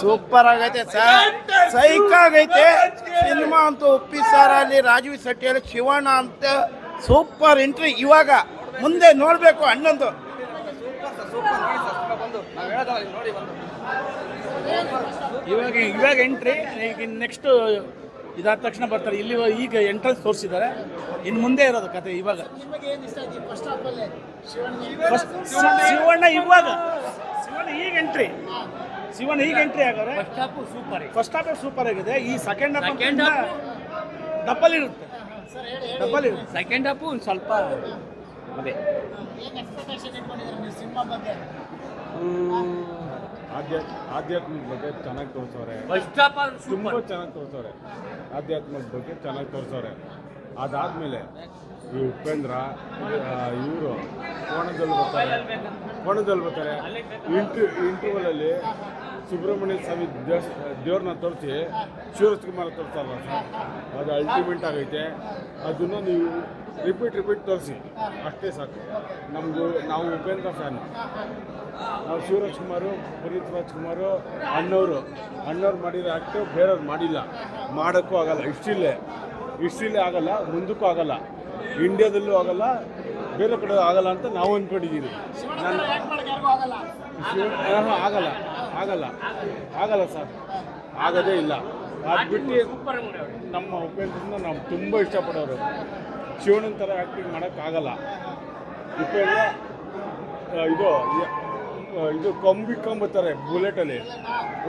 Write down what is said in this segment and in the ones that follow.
Super ಆಗೈತೆ sir. ಸೈಕ್ ಆಗೈತೆ. Cinema ಅಂತೂ ಉಪ್ಪಿ ಸರ್, ಅಲ್ಲಿ ರಾಜೀವ್ ಶೆಟ್ಟಿ ಅಲ್ಲಿ ಶಿವಣ್ಣ ಅಂತ ಸೂಪರ್ ಎಂಟ್ರಿ. ಇವಾಗ ಮುಂದೆ ನೋಡಬೇಕು ಅಣ್ಣಂದು ಇವಾಗ ಇವಾಗ ಎಂಟ್ರಿ, ಈಗ ನೆಕ್ಸ್ಟ್ ಇದಾದ ತಕ್ಷಣ ಬರ್ತಾರೆ. ಇಲ್ಲಿ ಈಗ ಎಂಟ್ರೆನ್ಸ್ ತೋರಿಸಿದ್ದಾರೆ. ಇನ್ನು ಮುಂದೆ ಇರೋದು ಕತೆ ಇವಾಗ. ಶಿವಣ್ಣ ಇವಾಗ. ಶಿವಣ್ಣ ಈಗ ಎಂಟ್ರಿ ಶಿವಣ್ಣ ಈಗ ಎಂಟ್ರಿ ಆಗೋರೆ ಸೂಪರ್ ಫಸ್ಟ್ ಹಾಫ್ ಸೂಪರ್ ಆಗಿದೆ. ಈ ಸೆಕೆಂಡ್ ಹಾಫ್ ಡಬ್ಬಲ್ ಇರುತ್ತೆ. ಡಬ್ಬಲ್ ಇರುತ್ತೆ. ಸೆಕೆಂಡ್ ಹಾಫು ಒಂದು ಸ್ವಲ್ಪ ಅದೇ. ಆಧ್ಯಾತ್ಮ ಆಧ್ಯಾತ್ಮದ ಬಗ್ಗೆ ಚೆನ್ನಾಗಿ ತೋರಿಸೋರೆ ಫಸ್ಟ್ ತುಂಬ ಸೂಪರ್. ಚೆನ್ನಾಗಿ ತೋರಿಸೋರೆ ಆಧ್ಯಾತ್ಮದ ಬಗ್ಗೆ ಚೆನ್ನಾಗಿ ತೋರಿಸೋರೆ ಅದಾದ್ಮೇಲೆ ಈ ಉಪೇಂದ್ರ ಇವರು ಕೋಣದಲ್ಲಿ ಬರ್ತಾರೆ. ಕೋಣದಲ್ಲಿ ಬರ್ತಾರೆ. ಇಂಟ್ರಿ ಇಂಟರ್ವಲಲ್ಲಿ ಸುಬ್ರಹ್ಮಣ್ಯ ಸ್ವಾಮಿ ದೇವಸ್, ದೇವ್ರನ್ನ ತೋರಿಸಿ ಶಿವರಾಜ್ಕುಮಾರ್ ತೋರಿಸಲ್ಲ ಸರ್, ಅದು ಅಲ್ಟಿಮೇಟ್ ಆಗೈತೆ. ಅದನ್ನು ನೀವು ರಿಪೀಟ್ ರಿಪೀಟ್ ತೋರಿಸಿ. ಅಷ್ಟೇ ಸಾಕು. ನಮ್ಮದು ನಾವು ಉಪೇಂದ್ರ ಫ್ಯಾನ್. ನಾವು ಶಿವರಾಜ್ ಕುಮಾರು ಪುನೀತ್ ರಾಜ್ಕುಮಾರು, ಅಣ್ಣವರು. ಅಣ್ಣವ್ರು ಮಾಡಿರೋ ಆ್ಯಕ್ಟು ಬೇರೆಯವ್ರು ಮಾಡಿಲ್ಲ. ಮಾಡೋಕ್ಕೂ ಆಗಲ್ಲ. ಇಷ್ಟಿಲ್ಲೇ. ಇಷ್ಟಿಲ್ಲೇ ಆಗಲ್ಲ. ಮುಂದಕ್ಕೂ ಆಗಲ್ಲ. ಇಂಡಿಯಾದಲ್ಲೂ ಆಗಲ್ಲ ಬೇರೆ ಕಡೆ ಆಗಲ್ಲ ಅಂತ ನಾವು ಅಂದ್ಕೊಂಡಿದ್ದೀವಿ ನಾನು ಆಗಲ್ಲ? ಆಗಲ್ಲ ಆಗಲ್ಲ ಸರ್. ಆಗೋದೇ ಇಲ್ಲ. ಅದು ಬಿಟ್ಟು ನಮ್ಮ ಉಪೇಂದ್ರನ ನಾವು ತುಂಬ ಇಷ್ಟಪಡೋರು. ಶಿವಣ್ಣನ ಥರ ಆ್ಯಕ್ಟಿಂಗ್ ಮಾಡೋಕ್ಕಾಗಲ್ಲ ಉಪೇಂದ್ರ ಇದು ಇದು ಕಂಬಿ ಕೊಂಬಿಕೊಂಬತ್ತಾರೆ ಬುಲೆಟಲ್ಲಿ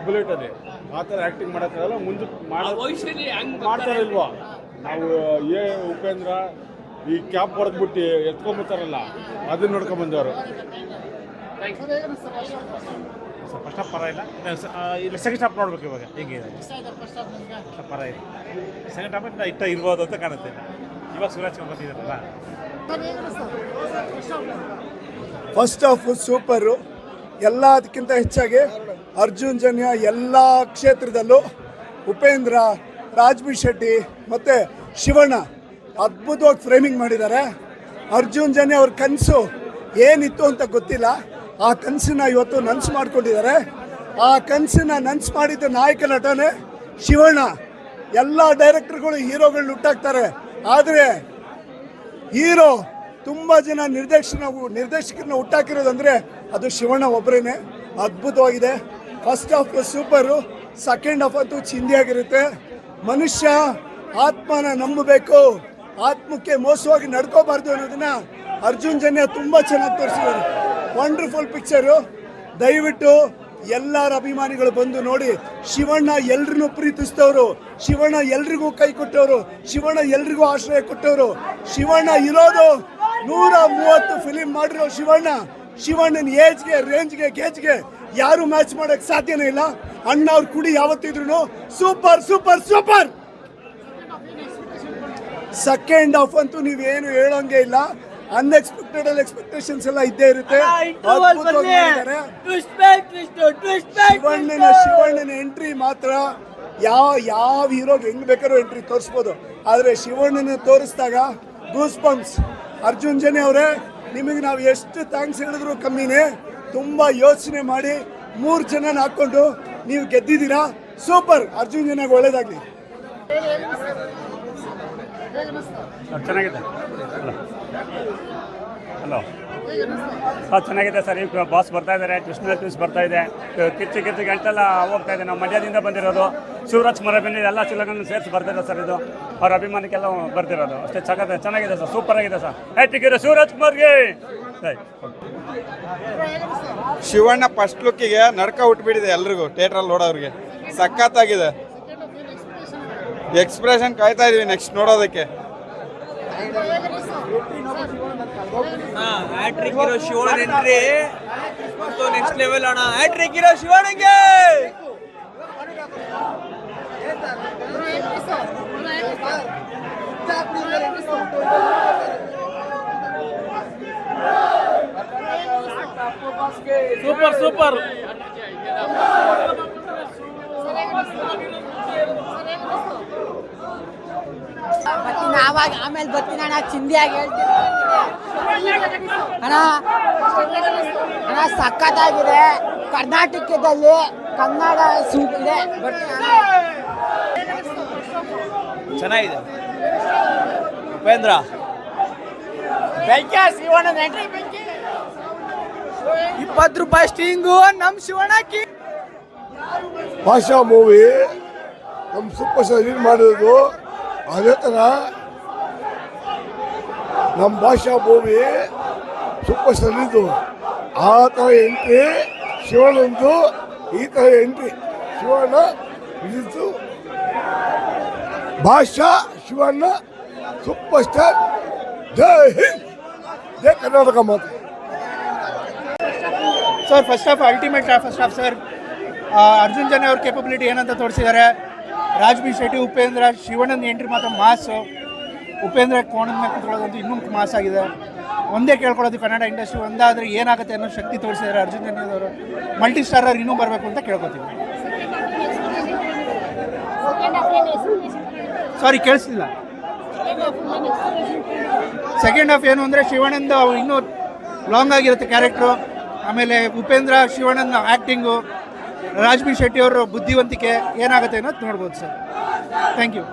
ಬುಲೆಟಲ್ಲಿ ಆ ಥರ ಆ್ಯಕ್ಟಿಂಗ್ ಮಾಡೋಕ್ಕಾಗಲ್ಲ ಮುಂದಕ್ಕೆ ಮಾಡ್ತಾರೆ ಇಲ್ವಾ ನಾವು ಏ ಉಪೇಂದ್ರ ಈ ಕ್ಯಾಪ್ ಹೊಡೆದ್ಬಿಟ್ಟು ಎತ್ಕೊಂಬತ್ತಾರಲ್ಲ ಅದನ್ನ ನೋಡ್ಕೊಂಬಂದವರು ಫಸ್ಟ್ ಹಾಫ್ ಪರ ಇಲ್ಲ? ಇಲ್ಲ ಸೆಕೆಂಡ್ ಸ್ಟಾಪ್ ನೋಡ್ಬೇಕು ಇವಾಗ ಹೇಗಿದೆ ಫಸ್ಟ್ ಪರ ಇಲ್ಲ. ಸೆಕೆಂಡ್ ಹಾಫ್ ಇಷ್ಟ ಇರ್ಬೋದು ಅಂತ ಕಾಣುತ್ತೆ. ಇವಾಗ ಸುರಾಜ್ ಕುಮಾರ್ ಬಂದಿದ್ದಾರಲ್ಲ? ಫಸ್ಟ್ ಹಾಫ್ ಸೂಪರು ಎಲ್ಲದಕ್ಕಿಂತ ಹೆಚ್ಚಾಗಿ ಅರ್ಜುನ್ ಜನ್ಯ ಎಲ್ಲ ಕ್ಷೇತ್ರದಲ್ಲೂ ಉಪೇಂದ್ರ ರಾಜ್ಬಿ ಶೆಟ್ಟಿ ಮತ್ತು ಶಿವಣ್ಣ ಅದ್ಭುತವಾಗಿ ಫ್ರೇಮಿಂಗ್ ಮಾಡಿದ್ದಾರೆ. ಅರ್ಜುನ್ ಜನ್ಯ ಅವ್ರ ಕನಸು ಏನಿತ್ತು ಅಂತ ಗೊತ್ತಿಲ್ಲ. ಆ ಕನಸನ್ನ ಇವತ್ತು ನನ್ಸು ಮಾಡ್ಕೊಂಡಿದ್ದಾರೆ. ಆ ಕನಸನ್ನ ನನ್ಸು ಮಾಡಿದ ನಾಯಕ ನಟನೆ ಶಿವಣ್ಣ. ಎಲ್ಲ ಡೈರೆಕ್ಟರ್ಗಳು ಹೀರೋಗಳು ಹುಟ್ಟಾಕ್ತಾರೆ. ಆದರೆ ಹೀರೋ ತುಂಬ ಜನ ನಿರ್ದೇಶನ ನಿರ್ದೇಶಕರನ್ನ ಹುಟ್ಟಾಕಿರೋದಂದರೆ ಅದು ಶಿವಣ್ಣ ಒಬ್ಬರೇ ಅದ್ಭುತವಾಗಿದೆ. First half super second half ಅಂತೂ ಚಿಂದಿಯಾಗಿರುತ್ತೆ. ಮನುಷ್ಯ ಆತ್ಮನ ನಂಬಬೇಕು. ಆತ್ಮಕ್ಕೆ ಮೋಸವಾಗಿ ನಡ್ಕೋಬಾರ್ದು ಅನ್ನೋದನ್ನ ಅರ್ಜುನ್ ಜನ್ಯ ತುಂಬ ಚೆನ್ನಾಗಿ ತೋರಿಸಿದ್ದಾರೆ. ವಂಡರ್ಫುಲ್ ಪಿಕ್ಚರು ದಯವಿಟ್ಟು ಎಲ್ಲರ ಅಭಿಮಾನಿಗಳು ಬಂದು ನೋಡಿ, ಶಿವಣ್ಣ ಎಲ್ರನ್ನೂ ಪ್ರೀತಿಸಿದವರು, ಶಿವಣ್ಣ ಎಲ್ರಿಗೂ ಕೈ ಕೊಟ್ಟವರು, ಶಿವಣ್ಣ ಎಲ್ರಿಗೂ ಆಶ್ರಯ ಕೊಟ್ಟವರು, ಶಿವಣ್ಣ ಇರೋದು ನೂರ ಮೂವತ್ತು ಫಿಲಿಂ ಮಾಡಿರೋ ಶಿವಣ್ಣ, ಶಿವಣ್ಣನ ಏಜ್ಗೆ ರೇಂಜ್ಗೆ ಗೇಜ್ಗೆ ಯಾರು ಮ್ಯಾಚ್ ಮಾಡಕ್ ಸಾಧ್ಯನೇ ಇಲ್ಲ. ಅಣ್ಣ ಅವ್ರ ಕುಡಿ ಯಾವತ್ತಿದ್ರು super super super second half ಅಂತೂ ನೀವೇನು ಹೇಳೋಂಗೆ ಇಲ್ಲ. ಅನ್ಎಕ್ಸ್ಪೆಕ್ಟೆಡ್ ಅಲ್ಲಿ ಎಕ್ಸ್ಪೆಕ್ಟೇಷನ್ಸ್ ಎಲ್ಲ ಇದ್ದೇ ಇರುತ್ತೆ. ಶಿವಣ್ಣನ ಶಿವಣ್ಣನ ಎಂಟ್ರಿ ಮಾತ್ರ ಯಾವ ಯಾವ ಹೀರೋಗೆ ಹೆಂಗ್ ಬೇಕಾದ್ರೂ ಎಂಟ್ರಿ ತೋರಿಸ್ಬೋದು. ಆದರೆ ಶಿವಣ್ಣನ ತೋರಿಸಿದಾಗ ಗೂಸ್ ಪಂಪ್ಸ್ ಅರ್ಜುನ್ ಜನಿ ಅವರೇ ನಿಮಗೆ ನಾವು ಎಷ್ಟು ಥ್ಯಾಂಕ್ಸ್ ಹೇಳಿದ್ರು ಕಮ್ಮಿನೇ ತುಂಬ ಯೋಚನೆ ಮಾಡಿ ಮೂರು ಜನ ಹಾಕ್ಕೊಂಡು ನೀವು ಗೆದ್ದಿದ್ದೀರಾ? ಸೂಪರ್ ಅರ್ಜುನ್ ಜನಾಗ ಒಳ್ಳೇದಾಗ್ಲಿ. ಚೆನ್ನಾಗಿದೆ. ಹಲೋ. ಸರ್ ಚೆನ್ನಾಗಿದೆ ಸರ್. ಈಗ ಬಾಸ್ ಬರ್ತಾ ಇದ್ದಾರೆ ಕೃಷ್ಣ ಟ್ವಿಸ್ಟ್ ಬರ್ತಾ ಇದೆ. ಕಿಚ್ಚು ಕಿಚ್ಚು ಗಂಟೆಲ್ಲ ಹೋಗ್ತಾ ಇದೆ. ನಾವು ಮಂಡ್ಯದಿಂದ ಬಂದಿರೋದು. ಶಿವರಾಜ್ ಕುಮಾರ್ ಎಲ್ಲ ಚಿಲ್ಲಗಳನ್ನು ಸೇರಿಸಿ ಬರ್ತಿದೆ ಸರ್ ಇದು. ಅವ್ರ ಅಭಿಮಾನಕ್ಕೆಲ್ಲ ಬರ್ತಿರೋದು. ಅಷ್ಟೇ ಚೆನ್ನಾಗಿದೆ ಚೆನ್ನಾಗಿದೆ ಸರ್. ಸೂಪರ್ ಆಗಿದೆ ಸರ್. ಹ್ಯಾಟಿಗಿರೋ ಶಿವರಾಜ್ ಕುಮಾರ್ಗೆ. ಶಿವಣ್ಣ ಫಸ್ಟ್ ಲುಕ್ಕಿಗೆ ನಡ್ಕ ಹುಟ್ಬಿಟ್ಟಿದೆ ಎಲ್ರಿಗೂ ಥಿಯೇಟ್ರಲ್ಲಿ ನೋಡೋರಿಗೆ ಸಖತ್ತಾಗಿದೆ. ಎಕ್ಸ್ಪ್ರೆಷನ್ ಕಾಯ್ತಾ ಇದೀವಿ ನೆಕ್ಸ್ಟ್ ನೋಡೋದಕ್ಕೆ. ಹ್ಯಾಟ್ರಿಕ್ ಇರೋ ಶಿವಣ್ಣ ಎಂಟ್ರಿ ಮತ್ತು ನೆಕ್ಸ್ಟ್ ಲೆವೆಲ್ ಅಣ್ಣ. ಹ್ಯಾಟ್ರಿಕ್ ಇರೋ ಶಿವಣ್ಣಗೆ. ಸೂಪರ್ ಸೂಪರ್ ಆಮೇಲೆ ಬರ್ತೀನಿ ಅಣ್ಣ ಚಿಂದಿಯಾಗಿ ಹೇಳ್ತೀನಿ. ಅಣ್ಣ ಅಣ್ಣ ಸಖತ್ತಾಗಿದೆ. ಕರ್ನಾಟಕದಲ್ಲಿ ಕನ್ನಡ ಸೂಟಿದೆ ಇದೆ. ಬರ್ತೀನಿ ಚೆನ್ನಾಗಿದೆ. ಉಪೇಂದ್ರ. ಇಪ್ಪತ್ತು ರೂಪಾಯಿ ಸ್ಟಿಂಗು ನಮ್ಮ ಶಿವಣ್ಣಕ್ಕಿ ಭಾಷಾ ಮೂವಿ ನಮ್ಮ ಸೂಪರ್ ಸ್ಟಾರ್ ಮಾಡಿರೋದು ಅದೇ ಥರ ನಮ್ಮ ಭಾಷಾ ಭೂಮಿ ಸೂಪರ್ ಸ್ಟಾರ್ ಆ ಥರ ಎಂಟ್ರಿ, ಶಿವನಂದು, ಈ ಥರ ಎಂಟ್ರಿ. ಶಿವಣ್ಣ, ಇದಿದ್ದು ಭಾಷಾ ಶಿವಣ್ಣ ಸೂಪರ್ ಸ್ಟಾರ್ ಜೈ ಹಿಂದ್. ಜೈ ಕರ್ನಾಟಕ ಮಾತು. Sir first half ultimate first half sir Arjun ಜನ ಅವ್ರ ಕೇಪಬಿಲಿಟಿ ಏನಂತ ತೋರಿಸಿದ್ದಾರೆ. ರಾಜ್ಬಿ ಶೆಟ್ಟಿ, ಉಪೇಂದ್ರ, ಶಿವಣ್ಣನ ಎಂಟ್ರಿ ಮಾತ್ರ ಮಾಸು ಉಪೇಂದ್ರ ಕೋಣದ ಮೇಲೆ ಕೂತ್ಕೊಳ್ಳೋದಂತೂ ಇನ್ನೂ ಮಾಸ್ ಆಗಿದೆ. ಒಂದೇ ಕೇಳ್ಕೊಳ್ಳೋದು ಕನ್ನಡ ಇಂಡಸ್ಟ್ರಿ ಒಂದಾದರೆ ಏನಾಗುತ್ತೆ ಅನ್ನೋ ಶಕ್ತಿ ತೋರಿಸಿದ್ದಾರೆ ಅರ್ಜುನ್ ಜನ್ಯದವರು ಮಲ್ಟಿ ಸ್ಟಾರರ್ ಇನ್ನೂ ಬರಬೇಕು ಅಂತ ಕೇಳ್ಕೊತೀವಿ. ಸಾರಿ ಕೇಳಿಸ್ಲಿಲ್ಲ ಸೆಕೆಂಡ್ ಹಾಫ್ ಏನು ಅಂದರೆ ಶಿವಣ್ಣಂದು ಇನ್ನೂ ಲಾಂಗ್ ಆಗಿರುತ್ತೆ ಕ್ಯಾರೆಕ್ಟ್ರು ಆಮೇಲೆ ಉಪೇಂದ್ರ ಶಿವಣ್ಣನ ಆ್ಯಕ್ಟಿಂಗು ರಾಜ್ಬಿ ಶೆಟ್ಟಿ ಅವರ ಬುದ್ಧಿವಂತಿಕೆ ಏನಾಗುತ್ತೆ ಅನ್ನೋದು ನೋಡ್ಬೋದು ಸರ್. Thank you